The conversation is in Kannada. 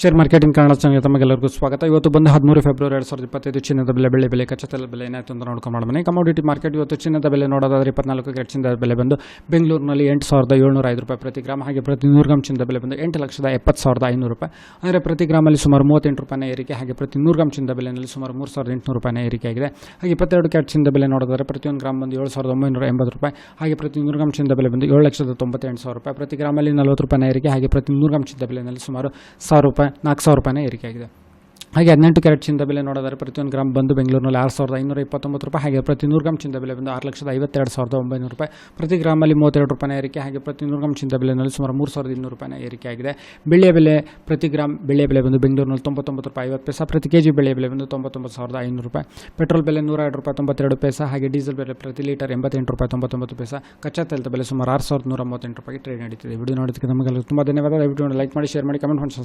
ಶೇರ್ ಮಾರ್ಕೆಟಿಂಗ್ ಕನ್ನಡ ಚಾನಲ್ಗೆ ತಮಗೆಲ್ಲರಿಗೂ ಸ್ವಾಗತ. ಇವತ್ತು ಬಂದು ಹದಿಮೂರು ಫೆಬ್ರವರಿ ಎರಡು ಸಾವಿರದ ಇಪ್ಪತ್ತೈದು ಚಿನ್ನದ ಬೆಲೆ ಬೆಳೆ ಬೆಲೆ ಕಚ್ಚತಲ ಬೆಲೆ ಏನಾಯ್ತು ಅಂತ ನೋಡ್ಕೊಂಡು ಬನ್ನಿ ಕಮೋಡಿಟಿ ಮಾರ್ಕೆಟ್ ಇವತ್ತು ಚಿನ್ನದ ಬೆಲೆ ನೋಡೋದಾದ್ರೆ ಇಪ್ಪತ್ನಾಲ್ಕು ಕ್ಯಾರೆಟ್ ಚಿನ್ನದ ಬೆಲೆ ಬಂದು ಬೆಂಗಳೂರಿನಲ್ಲಿ ಎಂಟು ಸಾವಿರದ ಏಳ್ನೂರ ಐದು ರೂಪಾಯಿ ಪ್ರತಿ ಗ್ರಾಮ ಹಾಗೆ ಪ್ರತಿ ನೂರು ಗ್ರಾಮ್ ಚಿನ್ನದ ಬೆಲೆ ಬಂದು ಎಂಟು ಲಕ್ಷದ ಎಪ್ಪತ್ತು ಸಾವಿರದ ಐನೂರು ರೂಪಾಯಿ. ಅಂದರೆ ಪ್ರತಿ ಗ್ರಾಮಲ್ಲಿ ಸುಮಾರು ಮೂವತ್ತೆಂಟು ರೂಪಾಯಿನ ಏರಿಕೆ, ಹಾಗೆ ಪ್ರತಿ ನೂರು ಗ್ರಾಮ್ ಚಿನ್ನದ ಬೆಲೆಯಲ್ಲಿ ಸುಮಾರು ಮೂರು ಸಾವಿರದ ಎಂಟುನೂರು ರೂಪಾಯಿನ ಏರಿಕೆ ಆಗಿದೆ. ಹಾಗೆ ಇಪ್ಪತ್ತೆರಡು ಕ್ಯಾಟ್ ಚಿನ್ನದ ಬೆಲೆ ನೋಡೋದಾದ್ರೆ ಪ್ರತಿಯೊಂದು ಗ್ರಾಮ್ ಬಂದು ಏಳು ಸಾವಿರದ ಒಂಬೈನೂರ ಎಂಬತ್ತು ರೂಪಾಯಿ. ಹಾಗೆ ಪ್ರತಿ ನೂರು ಗ್ರಾಮ್ ಚಿನ್ನದ ಬೆಲೆ ಬಂದು ಏಳು ಲಕ್ಷದ ತೊಂಬತ್ತೆಂಟು ಸಾವಿರ ರೂಪಾಯಿ. ಪ್ರತಿ ಗ್ರಾಮಲ್ಲಿ ನಲವತ್ತು ರೂಪಾಯಿನ ಏರಿಕೆ, ಹಾಗೆ ಪ್ರತಿ ನೂರು ಗ್ರಾಮ್ ಚಿನ್ನದ ಬೆಲೆಯಲ್ಲಿ ಸುಮಾರು ಸಾವಿರ ರೂಪಾಯಿ ನಾಲ್ಕು ಸಾವಿರ ರೂಪಾಯಿನೇ ಏರಿಕೆ ಆಗಿದೆ ಹಾಗೆ ಹದಿನೆಂಟು ಕ್ಯಾರೆಟ್ ಚಿನ್ನದ ಬೆಲೆ ನೋಡೋದಾದ್ರೆ ಪ್ರತಿಯೊಂದು ಗ್ರಾಮ್ ಬಂದು ಬೆಂಗಳೂರಿನಲ್ಲಿ ಆರು ಸಾವಿರದ ಐನೂರ ಇಪ್ಪತ್ತೊಂಬತ್ತು ರೂಪಾಯಿ, ಹಾಗೆ ಪ್ರತಿ ನೂರು ಗ್ರಾಮ್ ಚಿನ್ನದ ಬೆಲೆ ಬಂದು ಆರು ಲಕ್ಷದ ಐವತ್ತೆರಡು ಸಾವಿರದ ಒಂಬೈನೂರು ರೂಪಾಯಿ. ಪ್ರತಿ ಗ್ರಾಮಲ್ಲಿ ಮೂವತ್ತೆರಡು ರೂಪಾಯಿನ ಏರಿಕೆ, ಹಾಗೆ ಪ್ರತಿ ನೂರು ಗ್ರಾಮ್ ಚಿನ್ನದ ಬೆಲೆನಲ್ಲಿ ಸುಮಾರು ಮೂರು ಸಾವಿರದ ಇನ್ನೂರು ರೂಪಾಯಿನ ಏರಿಕೆ ಆಗಿದೆ ಬೆಳೆಯ ಬೆಲೆ ಪ್ರತಿ ಗ್ರಾಮ್ ಬೆಳೆಯ ಬೆಲೆ ಬಂದು ಬೆಂಗಳೂರಿನಲ್ಲಿ ತೊಂಬತ್ತೊಂಬತ್ತು ರೂಪಾಯಿ ಐವತ್ತು ಪೈಸಾ, ಪ್ರತಿ ಕೆ ಜಿ ಬೆಳೆಯ ಬೆಲೆ ಬಂದು ತೊಂಬತ್ತೊಂಬತ್ತು ಸಾವಿರದ ಐನೂರು ರೂಪಾಯಿ. ಪೆಟ್ರೋಲ್ ಬೆಲೆ ನೂರ ಎರಡು ರೂಪಾಯಿ ತೊಂಬತ್ತೆರಡು ಪೈಸಾ, ಹಾಗೆ ಡೀಸೆಲ್ ಬೆಲೆ ಪ್ರತಿ ಲೀಟರ್ ಎಂಬತ್ತೆಂಟು ರೂಪಾಯಿ ತೊಂಬತ್ತೊಂಬತ್ತು ಪೈಸಾ. ಕಚ್ಚಾ ತೈಲದ ಬೆಲೆ ಸುಮಾರು ಆರು ಸಾವಿರದ ನೂರ ಮೂವತ್ತೆಂಟು ರೂಪಾಯಿ ಟ್ರೇಡ್ ನಡೀತಿದೆ. ವಿಡಿಯೋ ನೋಡೋದಕ್ಕೆ ನಮಗೆ ತುಂಬ ಧನ್ಯವಾದ ದಯವಿಟ್ಟು ಲೈಕ್ ಮಾಡಿ ಶೇರ್ ಮಾಡಿ ಕಮೆಂಟ್ ಮಾಡಿ